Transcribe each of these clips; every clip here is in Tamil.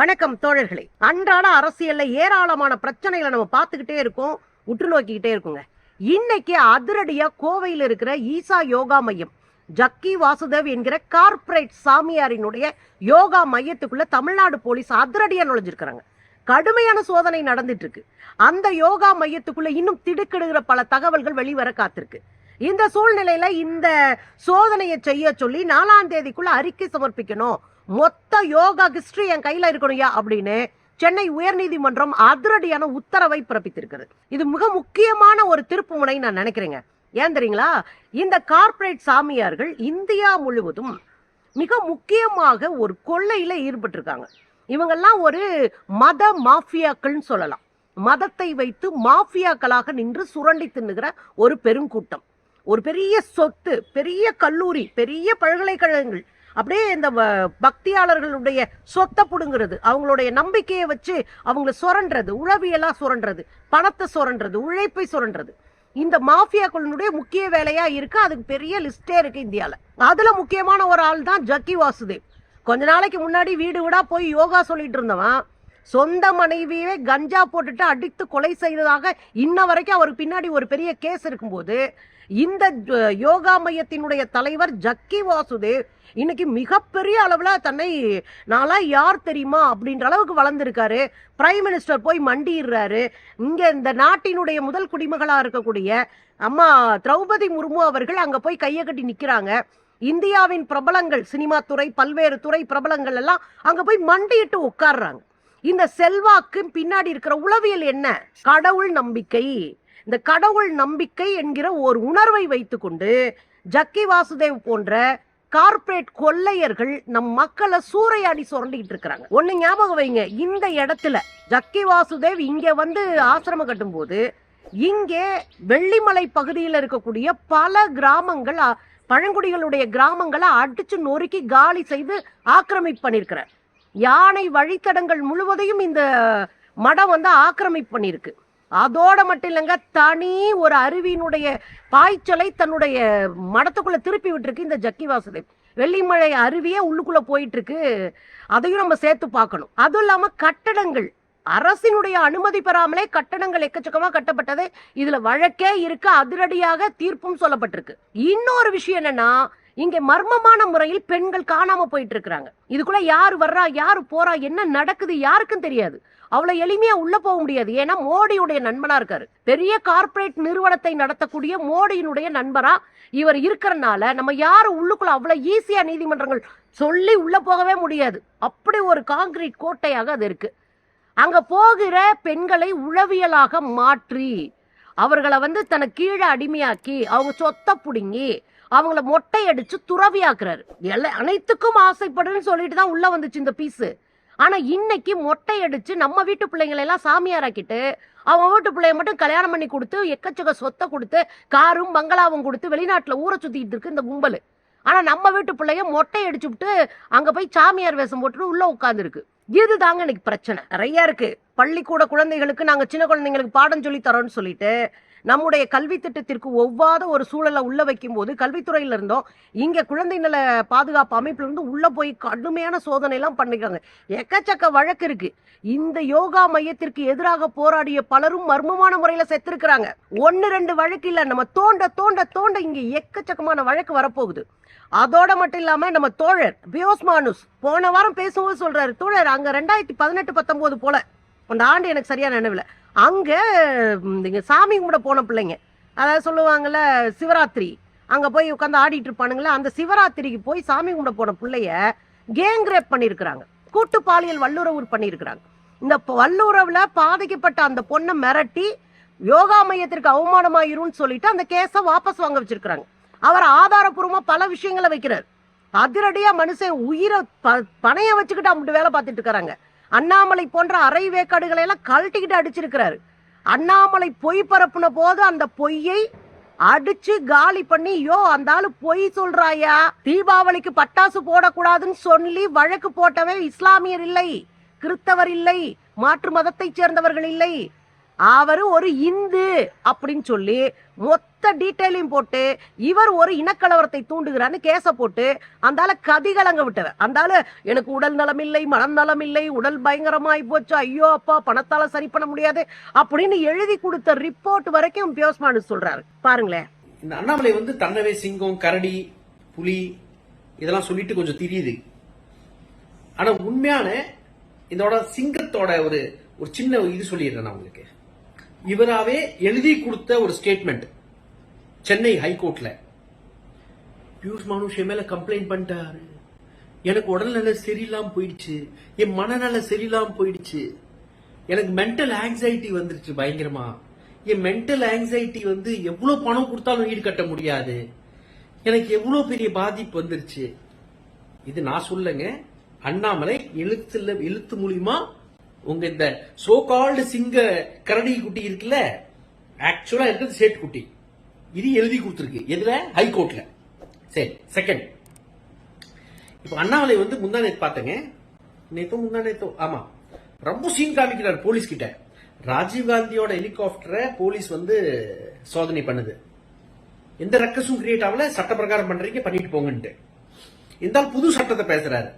வணக்கம் தோழர்களே. அன்றாட அரசியல்ல ஏராளமான பிரச்சனைகளை நம்ம பார்த்துக்கிட்டே இருக்கோம். உற்று நோக்கிக்கிட்டே இருக்குங்க. இன்னைக்கு அதிரடியா கோவையில் இருக்கிற ஈசா யோகா மையம் ஜக்கி வாசுதேவ் என்கிற கார்ப்பரேட் சாமியாரினுடைய யோகா மையத்துக்குள்ள தமிழ்நாடு போலீஸ் அதிரடியா நுழைஞ்சிருக்கிறாங்க. கடுமையான சோதனை நடந்துட்டு இருக்கு அந்த யோகா மையத்துக்குள்ள இன்னும் திடுக்கிடுகிற பல தகவல்கள் வெளிவர காத்திருக்கு. இந்த சூழ்நிலையில இந்த சோதனையை செய்ய சொல்லி நாலாம் தேதிக்குள்ள அறிக்கை சமர்ப்பிக்கணும். மொத்த யோகா ஹிஸ்டரி என் கையில இருக்கணும்யா அப்படின்னு சென்னை உயர்நீதிமன்றம் அதிரடியான உத்தரவை பிறப்பித்திருக்கிறது. இது மிக முக்கியமான ஒரு திருப்பு முனை நான் நினைக்கிறேங்க. ஏன் தெரியுங்களா? இந்த கார்ப்பரேட் சாமியார்கள் இந்தியா முழுவதும் மிக முக்கியமாக ஒரு கொள்ளையில ஈடுபட்டிருக்காங்க. இவங்கெல்லாம் ஒரு மத மாஃபியாக்கள்னு சொல்லலாம். மதத்தை வைத்து மாஃபியாக்களாக நின்று சுரண்டி தின்னுகிற ஒரு பெருங்கூட்டம். ஒரு பெரிய சொத்து பெரிய கல்லூரி பெரிய பல்கலைக்கழகங்கள் அப்படியே இந்த வ- பக்தியாளர்களுடைய சொத்தை பிடுங்கிறது அவங்களுடைய நம்பிக்கையை வச்சு அவங்கள சுரண்டுறது உழவியெல்லாம் சுரண்டுறது பணத்தை சுரண்டுறது உழைப்பை சுரண்டுறது. இந்த மாஃபியாக்களுடைய முக்கிய வேலையா இருக்கு அதுக்கு பெரிய லிஸ்டே இருக்கு இந்தியால. அதுல முக்கியமான ஒரு ஆள் தான் ஜக்கி வாசுதேவ். கொஞ்ச நாளைக்கு முன்னாடி வீடு வீடா போய் யோகா சொல்லிட்டு இருந்தவன் சொந்த மனைவியே கஞ்சா போட்டுட்டு அடித்து கொலை செய்ததாக இன்ன வரைக்கும் அவருக்கு பின்னாடி ஒரு பெரிய கேஸ் இருக்கும்போது இந்த யோகா மையத்தினுடைய தலைவர் ஜக்கி வாசுதேவ் இன்னைக்கு மிகப்பெரிய அளவில் தன்னை நான்லாம் யார் தெரியுமா அப்படின்ற அளவுக்கு வளர்ந்துருக்காரு. பிரைம் மினிஸ்டர் போய் மண்டிடுறாரு இங்கே இந்த நாட்டினுடைய முதல் குடிமகளாக இருக்கக்கூடிய அம்மா திரௌபதி முர்மு அவர்கள் அங்கே போய் கையை கட்டி நிற்கிறாங்க இந்தியாவின் பிரபலங்கள் சினிமா துறை பல்வேறு துறை பிரபலங்கள் எல்லாம் அங்கே போய் மண்டியிட்டு உட்கார்றாங்க. இந்த செல்வாக்கு பின்னாடி இருக்கிற உளவியல் என்ன? கடவுள் நம்பிக்கை. இந்த கடவுள் நம்பிக்கை என்கிற ஒரு உணர்வை வைத்துக்கொண்டு ஜக்கி வாசுதேவ் போன்ற கார்ப்பரேட் கொள்ளையர்கள் நம் மக்களை சூறையாடி சுரண்டிட்டு இருக்கிறாங்க. ஒண்ணு ஞாபகம் வைங்க இந்த இடத்துல ஜக்கி வாசுதேவ் இங்க வந்து ஆசிரமம் கட்டும்போது இங்கே வெள்ளிமலை பகுதியில் இருக்கக்கூடிய பல கிராமங்கள் பழங்குடிகளுடைய கிராமங்களை அடிச்சு நொறுக்கி காலி செய்து ஆக்கிரமிப்பு பண்ணியிருக்கிறார். யானை வழித்தடங்கள் முழுவதையும் இந்த மடம் வந்து ஆக்கிரமிப்பு பண்ணியிருக்கு. அதோட மட்டும் இல்லைங்க தனி ஒரு அருவியினுடைய பாய்ச்சலை தன்னுடைய மடத்துக்குள்ள திருப்பி விட்டுருக்கு இந்த ஜக்கி வாசுதேவ். வெள்ளிமலை அருவியே உள்ளுக்குள்ள போயிட்டு இருக்கு அதையும் நம்ம சேர்த்து பார்க்கணும். அதுவும் இல்லாம கட்டடங்கள் அரசினுடைய அனுமதி பெறாமலே கட்டடங்கள் எக்கச்சக்கமா கட்டப்பட்டது. இதுல வழக்கே இருக்கு அதிரடியாக தீர்ப்பும் சொல்லப்பட்டிருக்கு. இன்னொரு விஷயம் என்னன்னா இங்க மர்மமான முறையில் பெண்கள் காணாம போயிட்டு இருக்கிறாங்க இதுக்குள்ள யார் வர்றா யார் போறா என்ன நடக்குது யாருக்கும் தெரியாது. அவ்வளவு எளிமையா உள்ள போக முடியாது. ஏன்னா மோடியுடைய நண்பனா இருக்காரு. பெரிய கார்ப்பரேட் நிறுவனத்தை நடத்தக்கூடிய மோடியினுடைய நண்பரா இவர் இருக்கிறனால நம்ம யாரும் உள்ளுக்குள்ள அவ்வளவு ஈஸியா நீதிமன்றங்கள் சொல்லி உள்ள போகவே முடியாது. அப்படி ஒரு காங்கிரீட் கோட்டையாக அது இருக்கு. அங்க போகிற பெண்களை உளவியலாக மாற்றி அவர்களை வந்து தன கீழே அடிமையாக்கி அவங்க சொத்தை பிடுங்கி அவங்கள மொட்டை அடிச்சு துறவியாக்குறாரு. எல்லாம் அனைத்துக்கும் ஆசைப்படுன்னு சொல்லிட்டு தான் உள்ள வந்துச்சு இந்த பீஸு ஆனா இன்னைக்கு மொட்டை அடிச்சு நம்ம வீட்டு பிள்ளைங்களை எல்லாம் சாமியாராக்கிட்டு அவன் வீட்டு பிள்ளைய மட்டும் கல்யாணம் பண்ணி கொடுத்து எக்கச்சக்க சொத்தை கொடுத்து காரும் பங்களாவும் கொடுத்து வெளிநாட்டுல ஊரை சுத்திட்டு இருக்கு இந்த கும்பல். ஆனா நம்ம வீட்டு பிள்ளைய மொட்டை அடிச்சு விட்டு அங்க போய் சாமியார் வேஷம் போட்டுட்டு உள்ள உட்காந்துருக்கு இதுதாங்க எனக்கு பிரச்சனை. நிறைய இருக்கு. பள்ளிக்கூட குழந்தைகளுக்கு நாங்க சின்ன குழந்தைங்களுக்கு பாடம் சொல்லி தரோம்னு சொல்லிட்டு நம்முடைய கல்வி திட்டத்திற்கு ஒவ்வாத ஒரு சூழலை உள்ள வைக்கும் போது கல்வித்துறையில இருந்தோம். இங்க குழந்தை நல பாதுகாப்பு அமைப்புல இருந்து உள்ள போய் கடுமையான சோதனை எல்லாம் பண்ணிருக்காங்க. எக்கச்சக்க வழக்கு இருக்கு. இந்த யோகா மையத்திற்கு எதிராக போராடிய பலரும் மர்மமான முறையில செத்திருக்கிறாங்க. ஒன்னு ரெண்டு வழக்கு இல்ல. நம்ம தோண்ட தோண்ட தோண்ட இங்க எக்கச்சக்கமான வழக்கு வரப்போகுது. அதோட மட்டும் இல்லாம நம்ம தோழர் பியோஸ் மானுஸ் போன வாரம் பேசும்போது சொல்றாரு தோழர் அங்க ரெண்டாயிரத்தி பதினெட்டு பத்தொன்பது போல. அந்த ஆண்டு எனக்கு சரியான நினைவில். அங்கே சாமி கும்பிட போன பிள்ளைங்க. அதாவது சொல்லுவாங்கல்ல சிவராத்திரி. அங்கே போய் உட்காந்து ஆடிட்டு இருப்பானுங்களே அந்த சிவராத்திரிக்கு போய் சாமி கும்பிட போன பிள்ளைய கேங் ரேப் பண்ணியிருக்கிறாங்க கூட்டு பாலியல் வல்லுறவு பண்ணியிருக்கிறாங்க இந்த வல்லுறவில் வல்லுறவுல பாதிக்கப்பட்ட அந்த பொண்ணை மிரட்டி யோகா மையத்திற்கு அவமானமாயிரும்னு சொல்லிட்டு அந்த கேஸை வாபஸ் வாங்க வச்சிருக்கிறாங்க. அவர் ஆதாரப்பூர்வமா பல விஷயங்களை வைக்கிறார். அதிரடியா மனுஷன் உயிரை ப- பணைய வச்சுக்கிட்டு அப்படி வேலை பார்த்துட்டு இருக்கிறாங்க அண்ணாமலை போன்ற அரை வேக்காடுகளை எல்லாம் கழட்டிக்கிட்டு அடிச்சிருக்கிறாரு. அண்ணாமலை பொய் பரப்புன போது அந்த பொய்யை அடிச்சு காலி பண்ணி யோ அந்த ஆளு பொய் சொல்றாயா? தீபாவளிக்கு பட்டாசு போடக்கூடாதுன்னு சொல்லி வழக்கு போட்டவே இஸ்லாமியர் இல்லை கிறிஸ்தவர் இல்லை மாற்று மதத்தைச் சேர்ந்தவர்கள் இல்லை அவர் ஒரு இந்து அப்படின்னு சொல்லி மொத்த டீட்டெயிலையும் போட்டு இவர் ஒரு இனக்கலவரத்தை தூண்டுகிறான்னு கேச போட்டு அந்தால கதிகலங்க விட்டவர். அந்தால எனக்கு உடல் நலம் இல்லை மனநலம் இல்லை உடல் பயங்கரமாய் போச்சு ஐயோ அப்பா பணத்தால சரி பண்ண முடியாது அப்படின்னு எழுதி கொடுத்த ரிப்போர்ட் வரைக்கும் பியோஸ்மானு சொல்றாரு. பாருங்களேன். இந்த அண்ணாமலை வந்து தன்னவே சிங்கம் கரடி புலி இதெல்லாம் சொல்லிட்டு கொஞ்சம் தெரியுது. ஆனா உண்மையான இதோட சிங்கத்தோட ஒரு ஒரு சின்ன இது சொல்லிடுறேன் நான் உங்களுக்கு. இவராவே எழுதி கொடுத்த ஒரு ஸ்டேட்மெண்ட் சென்னை ஹைகோர்ட்ல. பியூஷ் மானுஷ் மேல கம்ப்ளைண்ட் பண்ணிட்டாரு. எனக்கு உடல்நல சரியில்லாம போயிடுச்சு. என் மனநல சரியில்லாம போயிடுச்சு. எனக்கு மென்டல் ஆங்ஸைட்டி வந்துருச்சு பயங்கரமா. என் மென்டல் ஆங்ஸைட்டி வந்து எவ்வளவு பணம் கொடுத்தாலும் வீடு கட்ட முடியாது. எனக்கு எவ்வளவு பெரிய பாதிப்பு வந்துருச்சு. இது நான் சொல்லுங்க அண்ணாமலை எழுத்துல எழுத்து மூலியமா உங்க இந்த சோ கால்டு சிங்க கரடி குட்டி இருக்குல்ல ஆக்சுவலா இருக்கிறது சேட் குட்டி. இது எழுதி கொடுத்துருக்கு. எதுல? ஹைகோர்ட்ல. சரி செகண்ட் இப்ப அண்ணாமலை வந்து முந்தா நேத்து பார்த்தேங்க. நேத்தோ முந்தா நேத்தோ ஆமா. ரொம்ப சீன் காமிக்கிறார் போலீஸ் கிட்ட. ராஜீவ் காந்தியோட ஹெலிகாப்டரை போலீஸ் வந்து சோதனை பண்ணுது. எந்த ரெக்கஸும் கிரியேட் ஆகல. சட்ட பிரகாரம் பண்றீங்க பண்ணிட்டு போங்கன்ட்டு. இருந்தால் புது சட்டத்தை பேசுறாரு.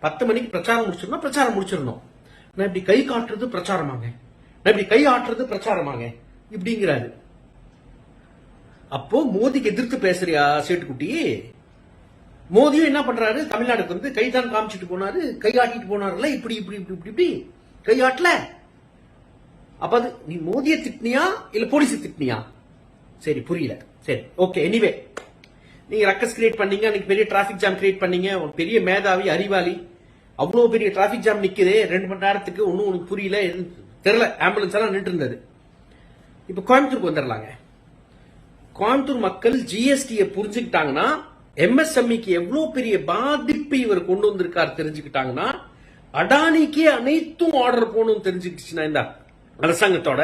பத்து மணிக்கு பிரச்சாரம் முடிச்சிடணும் பிரச்சாரம் முடிச்சிடணும். நான் இப்படி கை காட்டுறது பிரச்சாரமாங்க. நான் இப்படி கை ஆட்டுறது பிரச்சாரமாங்க. இப்படிங்கிறாரு. அப்போ மோதிக்கு எதிர்த்து பேசுறியா சேட்டுக்குட்டி? மோதியும் என்ன பண்றாரு? தமிழ்நாடுக்கு வந்து கைதான் காமிச்சிட்டு போனாரு கை ஆட்டிட்டு போனார்ல இப்படி இப்படி இப்படி இப்படி இப்படி. கை ஆட்டல. அப்ப அது நீ மோதிய திட்டினியா இல்ல போலீஸ் திட்டினியா? சரி புரியல. சரி ஓகே எனிவே நீங்க ரக்கஸ் கிரியேட் பண்ணீங்க அன்னைக்கு பெரிய டிராபிக் ஜாம் கிரியேட் பண்ணீங்க பெரிய மேதாவி அறிவாளி அவ்வளவு பெரிய டிராபிக் ஜாம் நிக்குது ரெண்டு மணி நேரத்துக்கு ஒன்றும் உனக்கு புரியல எதுவும் தெரியல. ஆம்புலன்ஸ் எல்லாம் நின்று இருந்தது. இப்ப கோயம்புத்தூருக்கு வந்துடலாங்க. கோயம்புத்தூர் மக்கள் ஜிஎஸ்டியை புரிஞ்சுக்கிட்டாங்கன்னா எம்எஸ்எம்இக்கு எவ்வளவு பெரிய பாதிப்பு இவர் கொண்டு வந்திருக்கார் தெரிஞ்சுக்கிட்டாங்கன்னா அடானிக்கே அனைத்தும் ஆர்டர் போகணும் தெரிஞ்சுக்கிட்டுச்சுன்னா இந்த அரசாங்கத்தோட.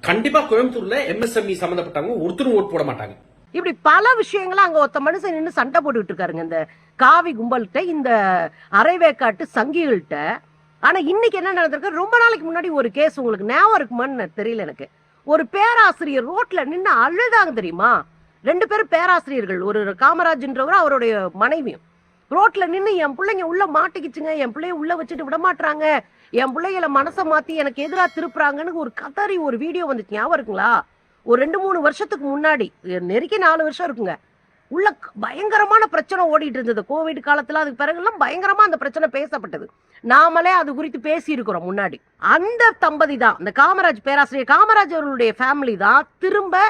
கண்டிப்பா கோயம்புத்தூர்ல எம்எஸ்எம்இ சம்பந்தப்பட்டவங்க ஒருத்தரும் ஓட் போட மாட்டாங்க. இப்படி பல விஷயங்களை அங்க ஒருத்த மனுஷன் நின்று சண்டை போட்டுக்கிட்டு இருக்காருங்க. இந்த காவி கும்பல்கிட்ட இந்த அரைவேக்காட்டு சங்கிகள்கிட்ட. ஆனா இன்னைக்கு என்ன நடந்திருக்கு? ரொம்ப நாளைக்கு முன்னாடி ஒரு கேஸ் உங்களுக்கு ஞாபகம் இருக்குமான்னு தெரியல எனக்கு. ஒரு பேராசிரியர் ரோட்ல நின்று அழுதாங்க தெரியுமா? ரெண்டு பேரும் பேராசிரியர்கள். ஒரு காமராஜ்ன்றவர் அவருடைய மனைவியும். ரோட்ல நின்று என் பிள்ளைங்க உள்ள மாட்டிக்கிச்சுங்க. என் பிள்ளைய உள்ள வச்சுட்டு விட மாட்டாங்க என் பிள்ளைகளை மனசை மாத்தி எனக்கு எதிராக திருப்புறாங்கன்னு ஒரு கதறி ஒரு வீடியோ வந்துச்சு. ஞாபகம் இருக்குங்களா? ஒரு ரெண்டு மூணு வருஷத்துக்கு முன்னாடி நெருக்கி நாலு வருஷம் இருக்குங்க. உள்ள பயங்கரமான பிரச்சனை ஓடிட்டு இருந்தது. கோவிட் காலத்துல அதுக்கு பிறகுலாம் பயங்கரமா அந்த பிரச்சனை பேசப்பட்டது. நாமளே அது குறித்து பேசியிருக்கிறோம் முன்னாடி. அந்த தம்பதி தான் இந்த காமராஜ் பேராசிரியர் காமராஜ் அவர்களுடைய ஃபேமிலி தான் திரும்ப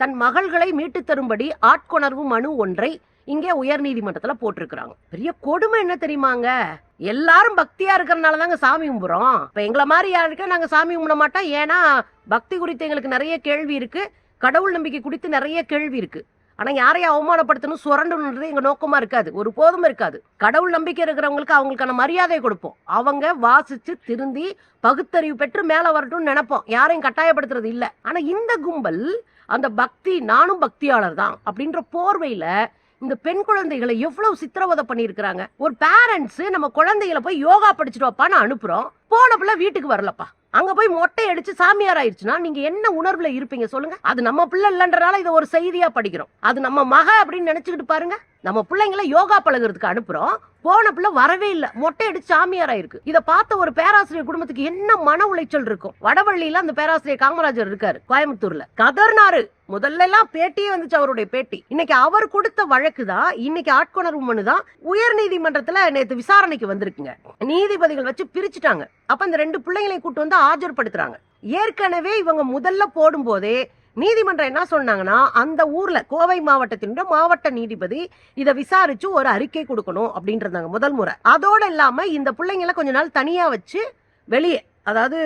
தன் மகள்களை மீட்டு தரும்படி ஆட்கொணர்வு மனு ஒன்றை இங்கே உயர் நீதிமன்றத்துல போட்டிருக்கிறாங்க. பெரிய கொடுமை என்ன தெரியுமாங்க? எல்லாரும் பக்தியா இருக்கிறனால தாங்க சாமி கும்பிடுறோம். இப்ப எங்களை மாதிரி யாருக்கா நாங்க சாமி கும்பிட மாட்டோம். ஏன்னா பக்தி குறித்து எங்களுக்கு நிறைய கேள்வி இருக்கு. கடவுள் நம்பிக்கை குறித்து நிறைய கேள்வி இருக்கு. ஆனா யாரையும் அவமானப்படுத்தணும் சுரண்டணுன்றது எங்க நோக்கமா இருக்காது. ஒரு போதும் இருக்காது. கடவுள் நம்பிக்கை இருக்கிறவங்களுக்கு அவங்களுக்கான மரியாதை கொடுப்போம். அவங்க வாசிச்சு திருந்தி பகுத்தறிவு பெற்று மேல வரட்டும்னு நினைப்போம். யாரையும் கட்டாயப்படுத்துறது இல்ல. ஆனா இந்த கும்பல் அந்த பக்தி நானும் பக்தியாளர் தான் அப்படின்ற போர்வையில இந்த பெண் குழந்தைகளை எவ்வளவு சித்திரவதை பண்ணியிருக்கிறாங்க? ஒரு பேரண்ட்ஸ் நம்ம குழந்தைகளை போய் யோகா படிச்சுட்டு வாப்பான்னு அனுப்புறோம். போன பிள்ளை வீட்டுக்கு வரலப்பா. அங்க போய் மொட்டை அடிச்சு சாமியார் ஆயிடுச்சுன்னா நீங்க என்ன உணர்வுல இருப்பீங்க சொல்லுங்க. அது நம்ம பிள்ளை இல்லைன்றனால இதை ஒரு செய்தியா படிக்கிறோம். அது நம்ம மக அப்படின்னு நினைச்சுக்கிட்டு பாருங்க. நம்ம பிள்ளைங்களை யோகா பழகுறதுக்கு அனுப்புறோம். போன பிள்ளை வரவே இல்லை. மொட்டை அடிச்சு சாமியார் இதை பார்த்த ஒரு பேராசிரியர் குடும்பத்துக்கு என்ன மன உளைச்சல் இருக்கும்? வடவள்ளியில அந்த பேராசிரியர் காமராஜர் இருக்காரு கோயம்புத்தூர்ல. கதர்னாரு. முதல்ல எல்லாம் பேட்டியே வந்துச்சு அவருடைய பேட்டி. இன்னைக்கு அவர் கொடுத்த வழக்கு தான் இன்னைக்கு ஆட்கொணர்வு மனு தான் உயர் நீதிமன்றத்துல நேற்று விசாரணைக்கு வந்திருக்குங்க. நீதிபதிகள் வச்சு பிரிச்சுட்டாங்க. அப்ப இந்த ரெண்டு பிள்ளைங்களையும் கூட்டு வந்து ஆஜர்படுத்துறாங்க. ஏற்கனவே இவங்க முதல்ல போடும்போதே நீதிமன்றம் என்ன சொன்னாங்கன்னா அந்த ஊர்ல கோவை மாவட்டத்தினுடைய மாவட்ட நீதிபதி இதை விசாரிச்சு ஒரு அறிக்கை கொடுக்கணும் அப்படின்றாங்க முதல் முறை. அதோடு இல்லாம இந்த பிள்ளைங்களை கொஞ்ச நாள் தனியா வச்சு வெளியே அதாவது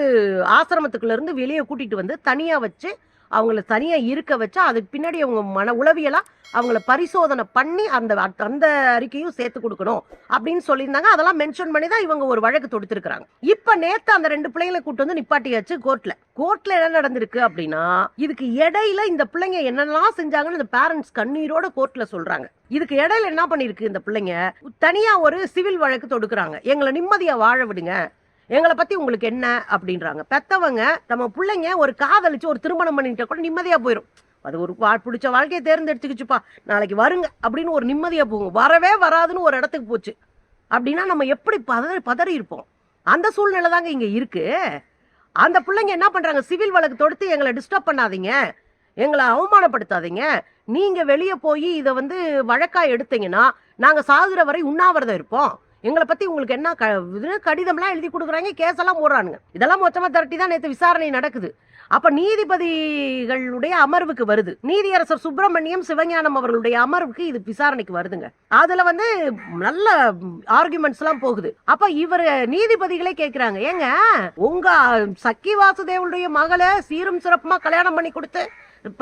ஆசிரமத்துக்குள்ள இருந்து வெளியே கூட்டிட்டு வந்து தனியா வச்சு அவங்கள தனியாக இருக்க வச்சா அதுக்கு பின்னாடி அவங்க மன உளவியலாக அவங்கள பரிசோதனை பண்ணி அந்த அந்த அறிக்கையும் சேர்த்து கொடுக்கணும் அப்படின்னு சொல்லியிருந்தாங்க. அதெல்லாம் மென்ஷன் பண்ணி தான் இவங்க ஒரு வழக்கு தொடுத்திருக்கிறாங்க. இப்போ நேத்து அந்த ரெண்டு பிள்ளைங்களை கூட்டு வந்து நிப்பாட்டியாச்சு கோர்ட்ல கோர்ட்ல என்ன நடந்திருக்கு அப்படின்னா இதுக்கு இடையில இந்த பிள்ளைங்க என்னெல்லாம் செஞ்சாங்கன்னு இந்த பேரண்ட்ஸ் கண்ணீரோட கோர்ட்ல சொல்றாங்க. இதுக்கு இடையில என்ன பண்ணிருக்கு இந்த பிள்ளைங்க? தனியா ஒரு சிவில் வழக்கு தொடுக்குறாங்க. எங்களை நிம்மதியா வாழ விடுங்க. எங்களை பத்தி உங்களுக்கு என்ன அப்படின்றாங்க. பெத்தவங்க நம்ம பிள்ளைங்க ஒரு காதலிச்சு ஒரு திருமணம் பண்ணிட்டா கூட நிம்மதியா போயிடும் அது ஒரு வா- பிடிச்ச வாழ்க்கையை தேர்ந்தெடுத்துக்கிச்சுப்பா. நாளைக்கு வருங்க அப்படின்னு ஒரு நிம்மதியா போகும். வரவே வராதுன்னு ஒரு இடத்துக்கு போச்சு. அப்படின்னா நம்ம எப்படி பதறி பதறி இருப்போம்? அந்த சூழ்நிலை தாங்க இங்க இருக்கு. அந்த பிள்ளைங்க என்ன பண்றாங்க? சிவில் வழக்கு தொடுத்து எங்களை டிஸ்டர்ப் பண்ணாதீங்க. எங்களை அவமானப்படுத்தாதீங்க. நீங்க வெளியே போய் இதை வந்து வழக்கா எடுத்தீங்கன்னா நாங்க சாகுற வரை உண்ணாவிரதம் இருப்போம். எங்களை பத்தி உங்களுக்கு என்ன க- இதுன்னு கடிதம்லாம் எழுதி கொடுக்குறாங்க கேஸ் எல்லாம் போடுறானுங்க. இதெல்லாம் மொத்தமா திரட்டி தான் நேற்று விசாரணை நடக்குது. அப்ப நீதிபதிகளுடைய அமர்வுக்கு வருது. நீதியரசர் சுப்பிரமணியம் சிவஞானம் அவர்களுடைய அமர்வுக்கு இது விசாரணைக்கு வருதுங்க. அதுல வந்து நல்ல ஆர்குமெண்ட்ஸ் எல்லாம் போகுது. அப்ப இவர் நீதிபதிகளே கேக்குறாங்க. ஏங்க உங்க சக்கி வாசுதேவனுடைய மகளை சீரும் சிறப்புமா கல்யாணம் பண்ணி கொடுத்து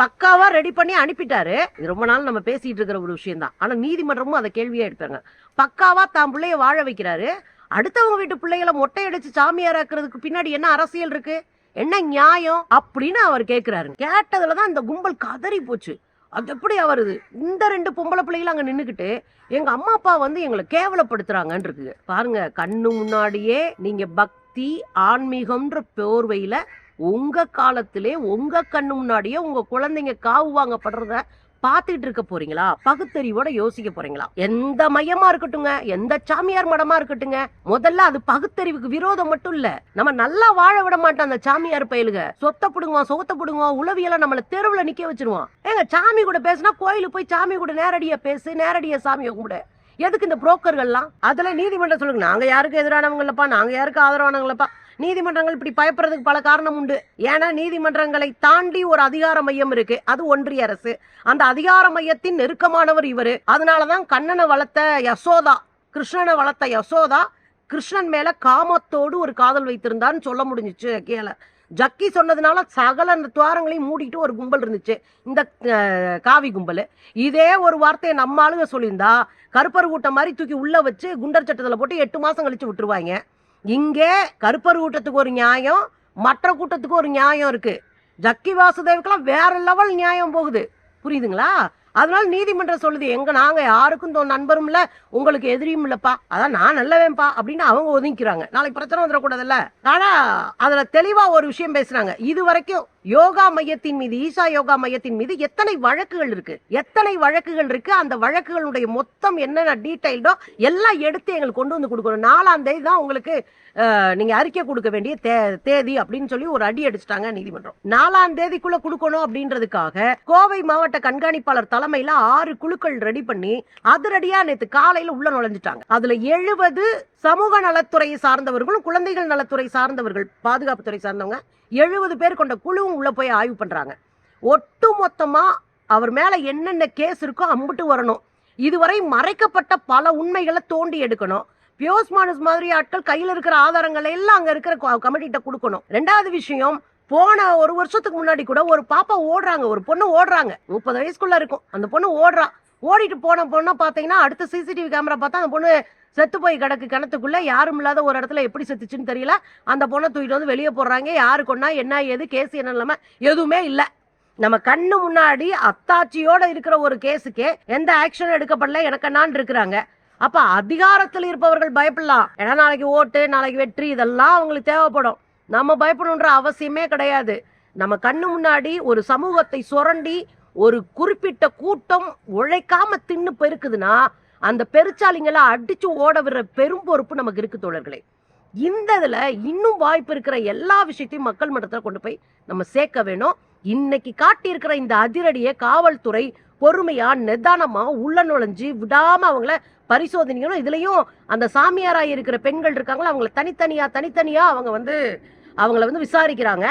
பக்காவா ரெடி பண்ணி அனுப்பிட்டாரு. இது ரொம்ப நாள் நம்ம பேசிட்டு இருக்கிற ஒரு விஷயம் தான் ஆனா நீதிமன்றமும் அதை கேள்வியா எடுப்பாங்க பக்காவா தான் பிள்ளைய வாழ வைக்கிறாரு. அடுத்தவங்க வீட்டு பிள்ளைகளை மொட்டையடிச்சு சாமியாராக்குறதுக்கு பின்னாடி என்ன அரசியல் இருக்கு? என்ன நியாயம்? அப்படின்னு அவர் கேட்கிறாரு கேட்டதுலதான் இந்த கும்பல் கதறி போச்சு. அது எப்படி அவருது இந்த ரெண்டு பொம்பளை பிள்ளைகளும் அங்க நின்றுக்கிட்டு எங்க அம்மா அப்பா வந்து எங்களை கேவலப்படுத்துறாங்கன்னு இருக்குது பாருங்க கண்ணு முன்னாடியே நீங்க பக்தி ஆன்மீகம்ன்ற போர்வையில உங்க காலத்திலே உங்க கண்ணு முன்னாடியே உங்க குழந்தைங்க காவு வாங்கப்படுறத பார்த்துக்கிட்டு இருக்க போறீங்களா? பகுத்தறிவோட யோசிக்க போறீங்களா? எந்த மையமா இருக்கட்டுங்க எந்த சாமியார் மடமா இருக்கட்டுங்க முதல்ல அது பகுத்தறிவுக்கு விரோதம் மட்டும் இல்ல நம்ம நல்லா வாழ விட மாட்டோம் அந்த சாமியார் பயிலுக. சொத்த புடுங்குவோம் சொகத்த புடுங்குவோம் உளவியெல்லாம் நம்மள தெருவுல நிக்க வச்சிருவோம் ஏங்க சாமி கூட பேசினா கோயிலுக்கு போய் சாமி கூட நேரடியா பேசு நேரடியா சாமியை கூட எதுக்கு இந்த புரோக்கர்கள்லாம்? அதில் நீதிமன்றம் சொல்லுங்க. நாங்கள் யாருக்கு எதிரானவங்களப்பா நாங்கள் யாருக்கு ஆதரவானவங்களப்பா நீதிமன்றங்கள் இப்படி பயப்படுறதுக்கு பல காரணம் உண்டு. ஏன்னா நீதிமன்றங்களை தாண்டி ஒரு அதிகார மையம் இருக்கு. அது ஒன்றிய அரசு. அந்த அதிகார மையத்தின் நெருக்கமானவர் இவர். அதனாலதான் கண்ணனை வளர்த்த யசோதா கிருஷ்ணனை வளர்த்த யசோதா கிருஷ்ணன் மேல காமத்தோடு ஒரு காதல் வைத்திருந்தான்னு சொல்ல முடிஞ்சிச்சு கீழே ஜக்கி சொன்னதுனால சகல அந்த துவாரங்களையும் மூடிட்டு ஒரு கும்பல் இருந்துச்சு. இந்த காவி கும்பல். இதே ஒரு வார்த்தையை நம்ம ஆளுங்க சொல்லியிருந்தா கருப்பர் கூட்டம் மாதிரி தூக்கி உள்ள வச்சு குண்டர் சட்டத்தில் போட்டு எட்டு மாசம் கழிச்சு விட்டுருவாங்க. இங்கே கருப்பர் கூட்டத்துக்கு ஒரு நியாயம் மற்ற கூட்டத்துக்கு ஒரு நியாயம் இருக்கு. ஜக்கி வாசுதேவுக்கெல்லாம் வேற லெவல் நியாயம் போகுது. புரியுதுங்களா? அதனால நீதிமன்றம் சொல்லுது எங்க நாங்க யாருக்கும் தோ- நண்பரும் இல்ல உங்களுக்கு எதிரியும் இல்லப்பா. அதான் நான் நல்லவேன்பா அப்படின்னு அவங்க ஒதுங்கிக்கிறாங்க. நாளைக்கு பிரச்சனை வந்துடக்கூடாதுல்ல? ஆனா அதுல தெளிவா ஒரு விஷயம் பேசுறாங்க. இது வரைக்கும் யோகா மையத்தின் மீது ஈஷா யோகா மையத்தின் மீது எத்தனை வழக்குகள் இருக்கு? எத்தனை வழக்குகள் இருக்கு? அந்த வழக்குகளுடைய மொத்தம் என்னென்ன டீட்டெயில்டோ எல்லாம் எடுத்து எங்களுக்கு கொண்டு வந்து கொடுக்கணும். நாலாம் தேதி தான் உங்களுக்கு நீங்க அறிக்கை கொடுக்க வேண்டிய தே- தேதி அப்படின்னு சொல்லி ஒரு அடி அடிச்சிட்டாங்க நீதிமன்றம். நாலாம் தேதிக்குள்ள கொடுக்கணும் அப்படின்றதுக்காக கோவை மாவட்ட கண்காணிப்பாளர் தலைமையில ஆறு குழுக்கள் ரெடி பண்ணி அதிரடியா நேத்து காலையில உள்ள நுழைஞ்சிட்டாங்க. அதுல எழுபது சமூக நலத்துறையை சார்ந்தவர்களும் குழந்தைகள் நலத்துறை சார்ந்தவர்கள் பாதுகாப்புத்துறை சார்ந்தவங்க எழுபது பேர் கொண்ட குழுவும் உள்ளே போய் ஆய்வு பண்ணுறாங்க ஒட்டு மொத்தமாக அவர் மேலே என்னென்ன கேஸ் இருக்கோ அம்பிட்டு வரணும். இதுவரை மறைக்கப்பட்ட பல உண்மைகளை தோண்டி எடுக்கணும். பியோஸ்மானஸ் மாதிரி ஆட்கள் கையில் இருக்கிற ஆதாரங்களை எல்லாம் அங்கே இருக்கிற கமிட்டிகிட்ட கொடுக்கணும். ரெண்டாவது விஷயம் போன ஒரு வருஷத்துக்கு முன்னாடி கூட ஒரு பாப்பா ஓடுறாங்க. ஒரு பொண்ணு ஓடுறாங்க. முப்பது வயசுக்குள்ள இருக்கும். அந்த பொண்ணு ஓடுறா. ஓடிட்டு போன பொண்ணை பார்த்தீங்கன்னா அடுத்த சிசிடிவி கேமரா பார்த்தா அந்த பொண்ணு செத்து போய் கிடக்கு கிணத்துக்குள்ள யாரும் இல்லாத ஒரு இடத்துல எப்படி செத்துச்சுன்னு தெரியல. அந்த பொண்ணை தூக்கிட்டு வந்து வெளியே போடுறாங்க. யாரு கொண்டா என்ன ஏது கேஸ் என்ன இல்லாம எதுவுமே இல்லை. நம்ம கண்ணு முன்னாடி அத்தாட்சியோட இருக்கிற ஒரு கேஸுக்கே எந்த ஆக்ஷன் எடுக்கப்படல எனக்கு என்னான்னு இருக்கிறாங்க. அப்ப அதிகாரத்தில் இருப்பவர்கள் பயப்படலாம். ஏன்னா நாளைக்கு ஓட்டு நாளைக்கு வெற்றி இதெல்லாம் அவங்களுக்கு தேவைப்படும். நம்ம பயப்படணுன்ற அவசியமே கிடையாது. நம்ம கண்ணு முன்னாடி ஒரு சமூகத்தை சுரண்டி ஒரு குறிப்பிட்ட கூட்டம் உழைக்காம தின்னு பெருக்குதுன்னா அந்த பெருச்சாலிங்களை அடிச்சு ஓட விடுற பெரும் பொறுப்பு நமக்கு இருக்கு தோழர்களே. இந்த இதில் இன்னும் வாய்ப்பு இருக்கிற எல்லா விஷயத்தையும் மக்கள் மன்றத்தில் கொண்டு போய் நம்ம சேர்க்க வேணும். இன்னைக்கு காட்டியிருக்கிற இந்த அதிரடியை காவல்துறை பொறுமையா நிதானமா உள்ள நுழைஞ்சு விடாம அவங்கள பரிசோதனைகளும் இதுலயும் அந்த சாமியாராய் இருக்கிற பெண்கள் இருக்காங்களா அவங்கள தனித்தனியா தனித்தனியா அவங்க வந்து அவங்கள வந்து விசாரிக்கிறாங்க.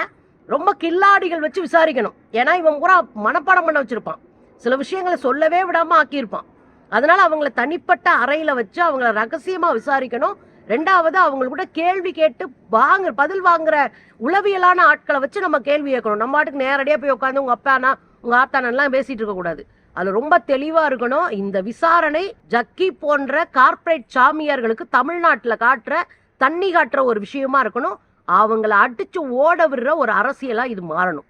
ரொம்ப கில்லாடிகள் வச்சு விசாரிக்கணும். ஏன்னா இவன் பூரா மனப்பாடம் பண்ண வச்சிருப்பான். சில விஷயங்களை சொல்லவே விடாம ஆக்கியிருப்பான். அதனால அவங்கள தனிப்பட்ட அறையில வச்சு அவங்கள ரகசியமா விசாரிக்கணும். ரெண்டாவது அவங்க கூட கேள்வி கேட்டு வாங்க பதில் வாங்குற உளவியலான ஆட்களை வச்சு நம்ம கேள்வி கேட்கணும். நம்ம ஆட்டுக்கு நேரடியா போய் உட்காந்து உங்க அப்பானா உங்க ஆத்தானெல்லாம் பேசிட்டு இருக்க கூடாது. அது ரொம்ப தெளிவா இருக்கணும். இந்த விசாரணை ஜக்கி போன்ற கார்ப்பரேட் சாமியார்களுக்கு தமிழ்நாட்டில் காட்டுற தண்ணி காட்டுற ஒரு விஷயமா இருக்கணும். அவங்கள அடிச்சு ஓட விடுற ஒரு அரசியலா இது மாறணும்.